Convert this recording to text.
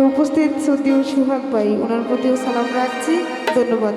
তো উপস্থিত সতীয় সুহাগ ভাই ওনার প্রতিও সালাম রাখছি। ধন্যবাদ।